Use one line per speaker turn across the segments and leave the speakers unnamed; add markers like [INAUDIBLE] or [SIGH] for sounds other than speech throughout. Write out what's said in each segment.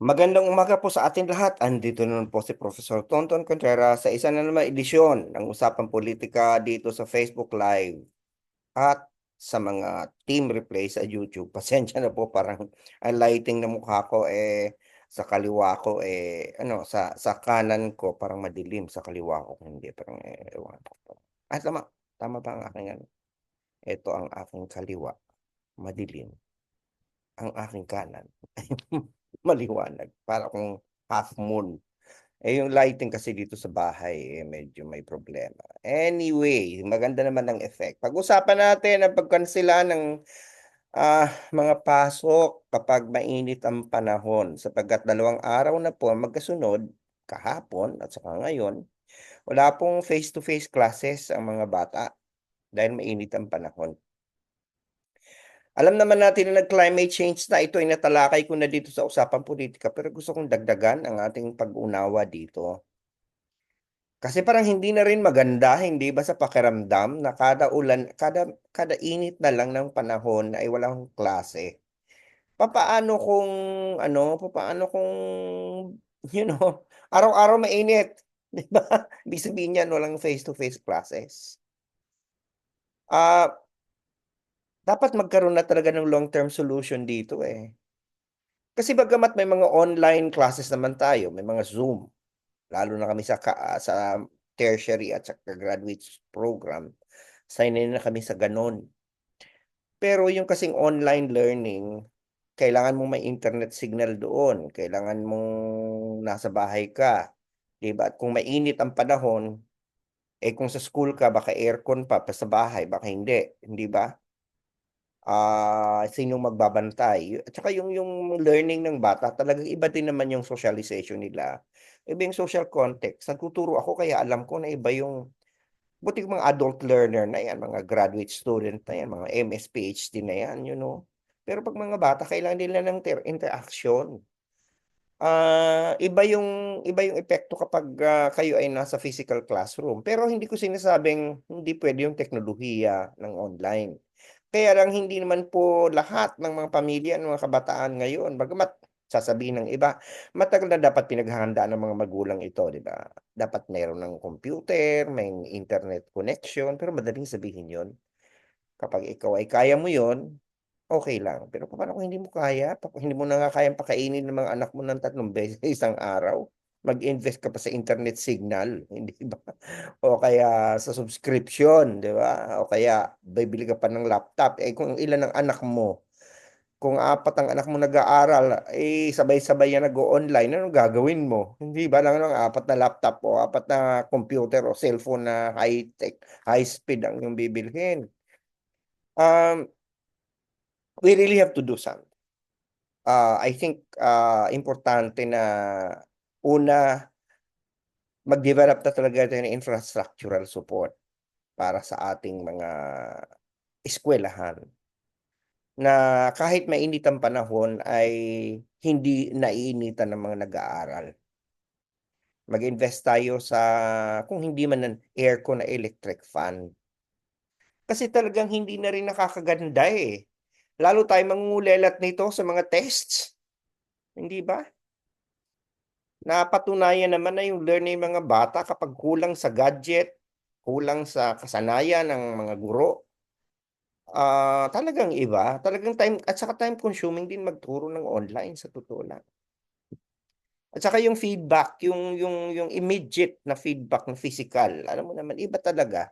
Magandang umaga po sa ating lahat. Andito na po si Professor Tonton Contreras sa isa na naman edisyon ng Usapang Politika dito sa Facebook Live at sa mga team replay sa YouTube. [LAUGHS] Pasensya na po parang ang lighting ng mukha ko eh sa kaliwa ko eh ano sa sa kanan ko parang madilim sa kaliwa ko hindi parang eh, ewan ko. Ah, tama. Tama ba ang aking ano? Ito ang aking kaliwa. Madilim. Ang aking kanan. [LAUGHS] Maliwanag, para akong half moon. Eh, yung lighting kasi dito sa bahay, eh, medyo may problema. Anyway, maganda naman ang effect. Pag-usapan natin ang pagkansela ng ah, mga pasok kapag mainit ang panahon sapagkat dalawang araw na po magkasunod, kahapon at saka ngayon, wala pong face-to-face classes ang mga bata dahil mainit ang panahon. Alam naman natin na nag-climate change na ito ay natalakay ko na dito sa usapang politika pero gusto kong dagdagan ang ating pag-unawa dito. Kasi parang hindi na rin maganda, hindi ba sa pakiramdam na kada ulan, kada kada init na lang ng panahon ay walang klase. Papaano kung ano, papaano kung you know, [LAUGHS] araw-araw mainit, [LAUGHS] 'di ba? Ibig sabihin niyan walang face-to-face classes. Ah dapat magkaroon na talaga ng long-term solution dito, eh. Kasi bagamat may mga online classes naman tayo, may mga Zoom, lalo na kami sa ka sa tertiary at saka graduates program, sanay na kami sa gano'n. Pero yung kasing online learning, kailangan mong may internet signal doon, kailangan mong nasa bahay ka, 'di ba? At kung mainit ang panahon, eh, kung sa school ka baka aircon pa, pa sa bahay baka hindi, hindi ba? Ah, sinong magbabantay at saka yung yung learning ng bata talagang iba din naman yung socialization nila. Iba yung social context, nagtuturo ako kaya alam ko na iba yung buti mga adult learner na yan, mga graduate student na yan, mga MS, PhD na yan, you know. Pero 'pag mga bata kailangan nila ng ter interaction. Ah, iba yung iba yung epekto kapag, ah, kayo ay nasa physical classroom. Pero hindi ko sinasabing hindi puwede yung teknolohiya ng online. Kaya lang hindi naman po lahat ng mga pamilya, ng mga kabataan ngayon, bagamat sasabihin ng iba, matagal na dapat pinaghahandaan ng mga magulang ito, 'di ba? Dapat meron ng computer, may internet connection, pero madaling sabihin 'yun. Kapag ikaw ay kaya mo 'yun, okey lang. Pero papaano kung hindi mo kaya, hindi mo na nga kayang pakainin ng mga anak mo ng tatlong [LAUGHS] beses sa isang araw? Mag-invest ka pa sa internet signal, [LAUGHS] hindi ba? O kaya sa subscription, 'di ba? O kaya bibili ka pa ng laptop, eh, kung ilan ang anak mo, kung 4 ang anak mo nag-aaral, eh, sabay-sabay yan nag-o-online, anong gagawin mo? Hindi ba lang ng 4 na laptop o 4 na computer o cellphone na high-tech, high speed ang iyong bibilhin. Um we really have to do something. Ah, I think, ah, importante na una mag-develop na talaga tayo ng infrastructural support para sa ating mga eskuwelahan. Na kahit mainit ang panahon ay hindi naiinitan ng mga nag-aaral. Mag-invest tayo sa kung hindi man ng aircon na electric fan. Kasi talagang hindi na rin nakakaganda, eh. Lalo tayong mangungulelat nito sa mga tests, hindi ba? Napatunayan naman na yung learning ng mga bata kapag kulang sa gadget, kulang sa kasanayan ng mga guro. Ah, talagang iba, talagang time at saka time consuming din magturo ng online sa totoo lang. At saka yung feedback, yung yung yung immediate na feedback na physical, alam mo naman iba talaga.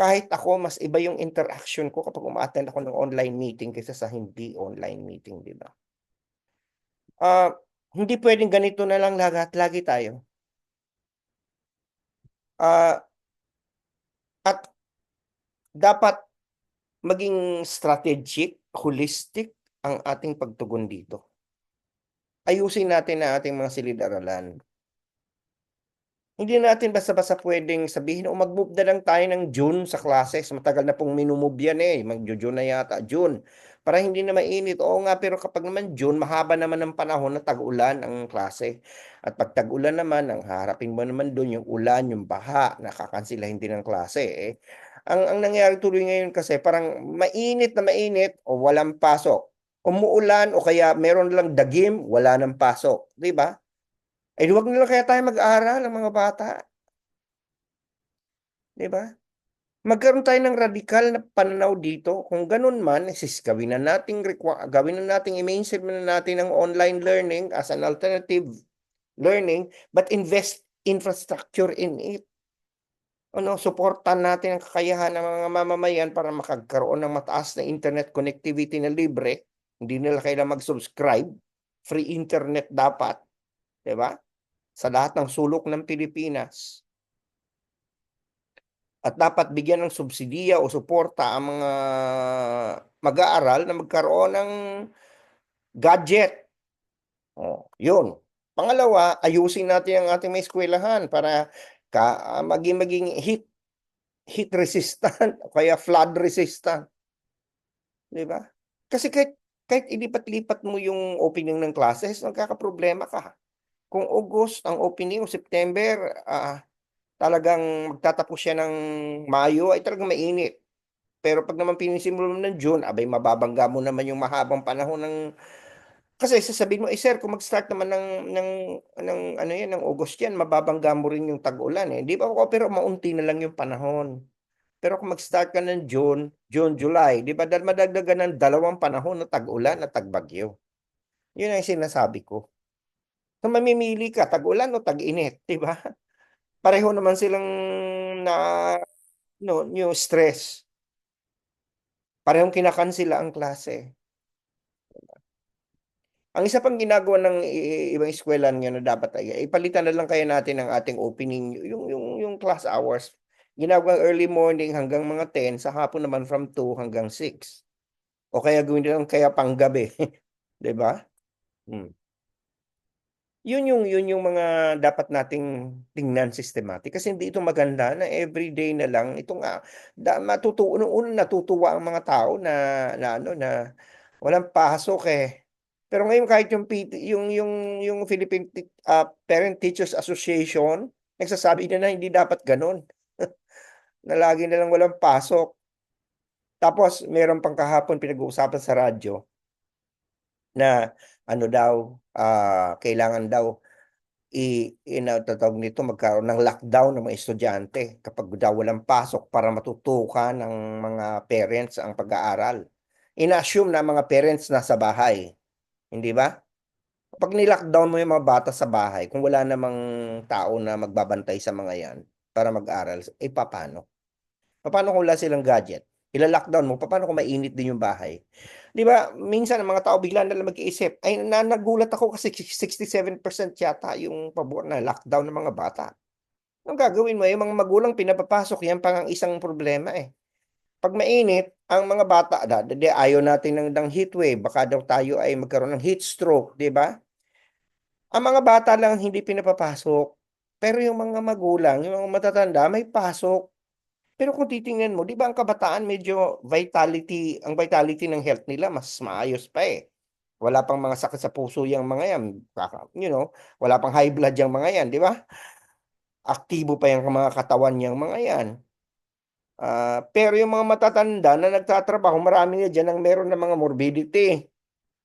Kahit ako mas iba yung interaction ko kapag uma-attend ako ng online meeting kaysa sa hindi online meeting, 'di ba? Ah, hindi puwedeng ganito na lang lahat lagi tayo. Ah at dapat maging strategic, holistic ang ating pagtugon dito. Ayusin natin ang ating mga silid-aralan. Hindi natin basta-basta puwedeng sabihin, "O mag-move na lang tayo ng June sa classes." Matagal na pong mino-move yan, eh, magju-June na yata, June. Para hindi na mainit, oo nga, pero kapag naman June mahaba naman ang panahon na tag-ulan ang klase. At 'pag tag-ulan naman ang haharapin mo naman dun yung ulan, yung baha, na kakanselahin din ang klase, eh. Ang ang nangyari tuloy ngayon kasi parang mainit na mainit o walang pasok. Umuulan o kaya meron lang dagim, wala ng pasok, 'di ba? Eh, di wag na lang kaya tayo mag-aral ang mga bata. 'Di ba? Magkaroon tayo ng radikal na pananaw dito. Kung ganun man, sis gawin na nating gawin na nating i-mainstream na natin ang online learning as an alternative learning, but invest infrastructure in it. Ano, suportahan natin ang kakayahan ng mga mamamayan para makagkaroon ng mataas na internet connectivity na libre. Hindi nila kailangan mag-subscribe. Free internet dapat, 'di ba? Sa lahat ng sulok ng Pilipinas. At dapat bigyan ng subsidiya o suporta ang mga mag-aaral na magkaroon ng gadget. Oh, 'yun. Pangalawa, ayusin natin ang ating mga eskwelahan para ka ah, maging maging heat heat resistant o kaya flood resistant. 'Di ba? Kasi kahit kahit ilipat-lipat mo yung opening ng classes, magkakaproblema ka. Kung August ang opening o September, ah, talagang magtatapos siya ng Mayo ay talagang mainit. Pero pag naman pinisimulan mo ng June, abay mababangga mo naman yung mahabang panahon ng kasi sasabihin mo, eh sir, kung mag-start naman ng ng ng ano yan, ng August yan, mababangga mo rin yung tag-ulan eh. Di ba? O, pero maunti na lang yung panahon. Pero kung mag-start ka ng June, June, July, di ba? Madagdagan ng dalawang panahon na tag-ulan at tag-bagyo. Yun ang sinasabi ko. So mamimili ka, tag-ulan o tag-init, di ba? Pareho naman silang na no, new stress. Parehong kinakansela ang klase. Ang isa pang ginagawa ng ibang eskwelahan ngayon na dapat ay ipalitan na lang kaya natin ang ating opening yung yung yung class hours. Ginagawang early morning hanggang mga 10, sa hapon naman from 2 hanggang 6. O kaya gawin nilang kaya panggabi, [LAUGHS] 'di ba? Hmm. Yun yung yun yung mga dapat nating tingnan systematic kasi hindi ito maganda na everyday na lang ito nga da, matutuwa una natutuwa ang mga tao na na ano na walang pasok eh. Pero ngayon kahit yung yung yung yung Philippine ah, Parent Teachers Association nagsasabi na na hindi dapat ganun. [LAUGHS] na lagi na lang walang pasok. Tapos meron pang kahapon pinag-uusapan sa radyo na ano daw ah, kailangan daw i inatawag nito magkaroon ng lockdown ng mga estudyante kapag daw walang pasok para matutukan ng mga parents ang pag-aaral. Ina-assume na mga parents nasa bahay, hindi ba? Kapag ni-lockdown mo yung mga bata sa bahay, kung wala namang tao na magbabantay sa mga yan para mag-aral, eh paano? Paano kung wala silang gadget? Ila-lockdown mo, paano kung mainit din yung bahay? 'Di ba? Minsan ang mga tao bigla na lang mag-iisip, ay na, nagulat ako kasi 67% yata yung pabor na lockdown ng mga bata. Ang gagawin mo, yung mga magulang pinapapasok, yan pang ang isang problema eh. Pag mainit, ang mga bata, da, di, ayaw natin ng, ng heat wave, baka daw tayo ay magkaroon ng heat stroke, di ba? Ang mga bata lang hindi pinapapasok, pero yung mga magulang, yung mga matatanda, may pasok. Pero kung titingnan mo, 'di ba ang kabataan medyo vitality, ang vitality ng health nila mas maayos pa eh. Wala pang mga sakit sa puso yang mga yan, you know, wala pang high blood yang mga yan, 'di ba? Aktibo pa yung mga katawan yang mga yan. Ah, pero yung mga matatanda na nagtatrabaho, marami na diyan ang meron ng mga morbidity.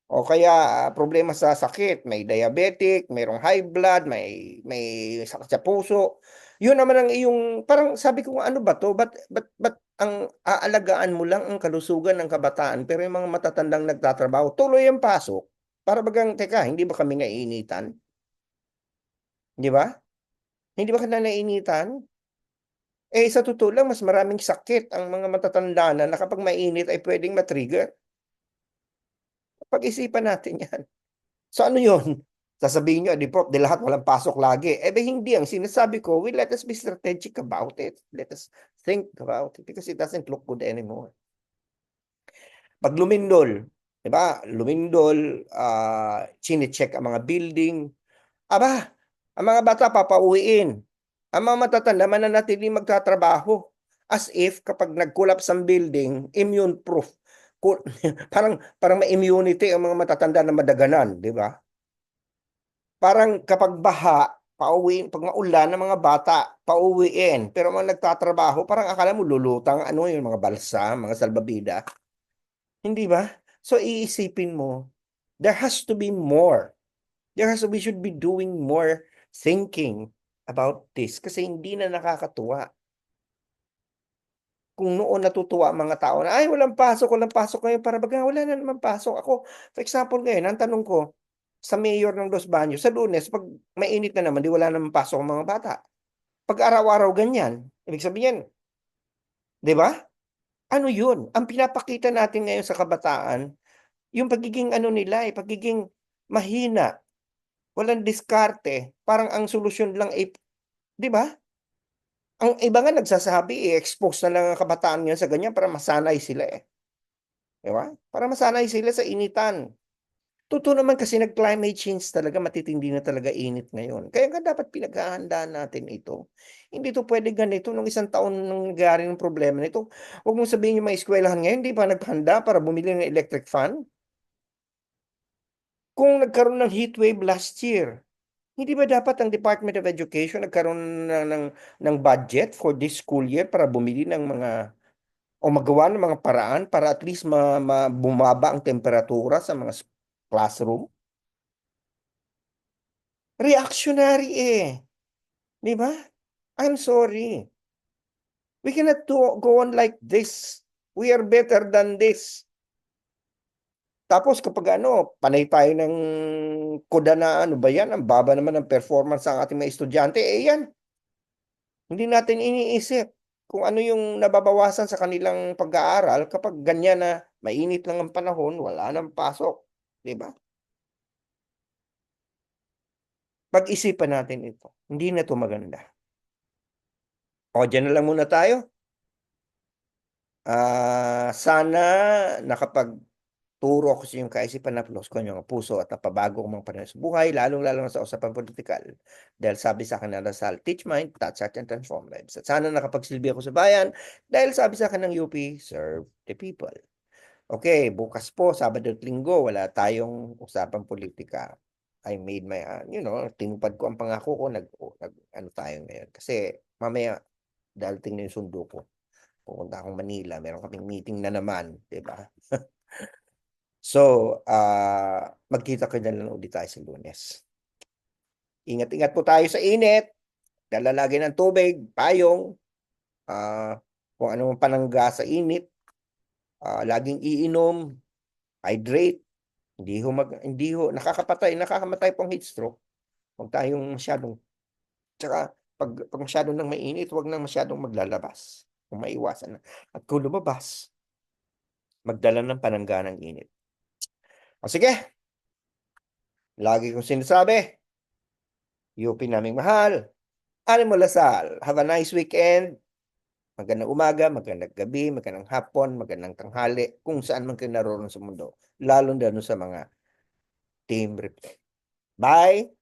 O kaya ah, problema sa sakit, may diabetic, mayroong high blood, may may sakit sa puso. Yun naman ang iyong parang sabi ko ano ba to? Ba't ba't ba't ang aalagaan mo lang ang kalusugan ng kabataan pero yung mga matatandang nagtatrabaho tuloy ang pasok para bagang teka, hindi ba kami naiinitan? Di ba? Hindi ba kami naiinitan? Eh sa totoo lang mas maraming sakit ang mga matatanda na, na kapag mainit ay pwedeng ma-trigger. Pag-isipan natin yan. So ano yun? Sasabihin nyo, di po, di lahat walang pasok lagi. Eh, di hindi. Ang sinasabi ko, we let us be strategic about it. Let us think about it because it doesn't look good anymore. Pag lumindol, di ba? Lumindol, uh, chine-check ang mga building. Aba, ang mga bata papauwiin. Ang mga matatanda mananatili magtatrabaho. As if kapag nag-collapse building, immune proof. [LAUGHS] parang parang may immunity ang mga matatanda na madaganan, di ba? Parang kapag baha, pauwi, pag maulan ng mga bata, pauwiin. Pero mga nagtatrabaho, parang akala mo lulutang ano yung mga balsa, mga salbabida. Hindi ba? So, iisipin mo, there has to be more. There has to we should be doing more thinking about this kasi hindi na nakakatuwa. Kung noon natutuwa ang mga tao na, "Ay walang pasok, walang pasok ngayon para baga wala na namang pasok." Ako, for example ngayon ang tanong ko, sa mayor ng Los Baños sa Lunes 'pag mainit na naman 'di wala namang pasok ang mga bata. 'Pag araw-araw ganyan, ibig sabihin 'di ba? Ano yun? Ang pinapakita natin ngayon sa kabataan, yung pagiging ano nila, eh, pagiging mahina, walang diskarte, parang ang solusyon lang, eh 'di ba? Ang iba nga nagsasabi, i-expose na lang ang kabataan ngayon sa ganyan para masanay sila, eh. 'Di ba? Para masanay sila sa initan. Totoo naman kasi nag-climate change talaga, matitindi na talaga init ngayon. Kaya nga dapat pinaghahandaan natin ito. Hindi 'to puwede ganito nung isang taon nang nangyari yung problema nito. Huwag mong sabihin yung mga eskwelahan ngayon hindi pa naghanda para bumili ng electric fan. Kung nagkaroon ng heatwave last year, hindi ba dapat ang Department of Education nagkaroon na ng ng budget for this school year para bumili ng mga o magawa ng mga paraan para at least ma ma bumaba ang temperatura sa mga classroom? Reactionary, eh. 'Di ba? I'm sorry. We cannot go on like this. We are better than this. Tapos kapag ano, panay tayo ng kuda na ano ba yan, ang baba naman ng performance ng ating mga estudyante, eh, yan. Hindi natin iniisip kung ano yung nababawasan sa kanilang pag-aaral kapag ganyan na mainit lang ang panahon, wala ng pasok, 'di ba? Pag-isipan natin ito, hindi na 'to maganda. O diyan na lang muna tayo. Ah, sana nakapagturo ako sa iyong kaisipan, napluwas ko ang iyong puso at napabago ang mga pananaw sa buhay, lalong-lalo na sa usapang pulitikal. Dahil sabi sa akin ng dasal, "Teach mind, touch heart, and transform lives." At sana nakapagsilbi ako sa bayan dahil sabi sa akin ng UP, "Serve the people." Okey, bukas po Sabado at Linggo wala tayong usapang pulitika. I made my, ah, you know, tinupad ko ang pangako ko, nag o nag-ano tayo ngayon. Kasi mamaya darating na yung sundo ko. Pupunta akong Manila, meron kaming meeting na naman, 'di ba? [LAUGHS] So, ah, magkita-kita na lang ulit tayo sa Lunes. Ingat-ingat po tayo sa init, dala lagi ng tubig, payong, ah, kung ano mang panangga sa init, ah, laging iinom, hydrate, hindi ho mag hindi ho nakakapatay, nakakamatay po ang heat stroke. Huwag tayong masyadong tsaka 'pag 'pag masyado ng mainit, huwag ng masyadong maglalabas, kung maiwasan na. At kung lumabas, magdala ng panangga ng init. O sige. Lagi kong sinasabi UP naming mahal, Ánimo Lasal. Have a nice weekend. Magandang umaga, magandang gabi, magandang hapon, magandang tanghali, kung saan man kayo naroon sa mundo, lalong-lalo sa mga team replay. Bye.